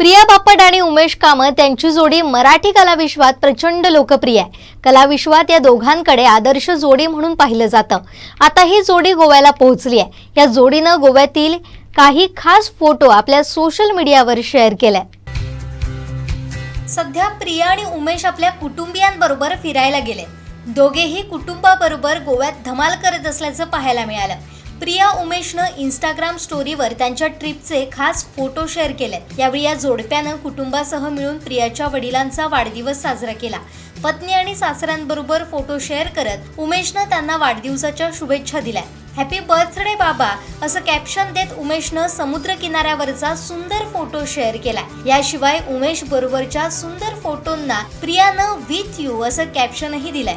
Priya Bapat आणि उमेश कामत यांची जोडी मराठी कलाविश्वात प्रचंड लोकप्रिय आहे. कलाविश्वात या दोघांकडे आदर्श जोडी म्हणून पाहिलं जातं. आता ही जोडी गोव्याला पोहोचली आहे. या जोडीनं गोव्यातील काही खास फोटो आपल्या सोशल मीडियावर शेअर केलाय. सध्या प्रिया आणि उमेश आपल्या कुटुंबियांबरोबर फिरायला गेले. दोघेही कुटुंबाबरोबर गोव्यात धमाल करत असल्याचं पाहायला मिळालं. प्रिया उमेशनं इंस्टाग्राम स्टोरीवर त्यांच्या ट्रिपचे खास फोटो शेअर केले यावेळी या जोडप्यानं कुटुंबासह मिळून प्रियाच्या वडिलांचा वाढदिवस साजरा केला. पत्नी आणि सासऱ्यांबरोबर फोटो शेअर करत उमेशनं त्यांना वाढदिवसाच्या शुभेच्छा दिल्या. हॅपी बर्थडे बाबा! असं कॅप्शन देत उमेशनं समुद्र किनाऱ्यावरचा सुंदर फोटो शेअर केला. याशिवाय उमेश बरोबरच्या सुंदर फोटोंना प्रियानं विथ यू असं कॅप्शनही दिलंय.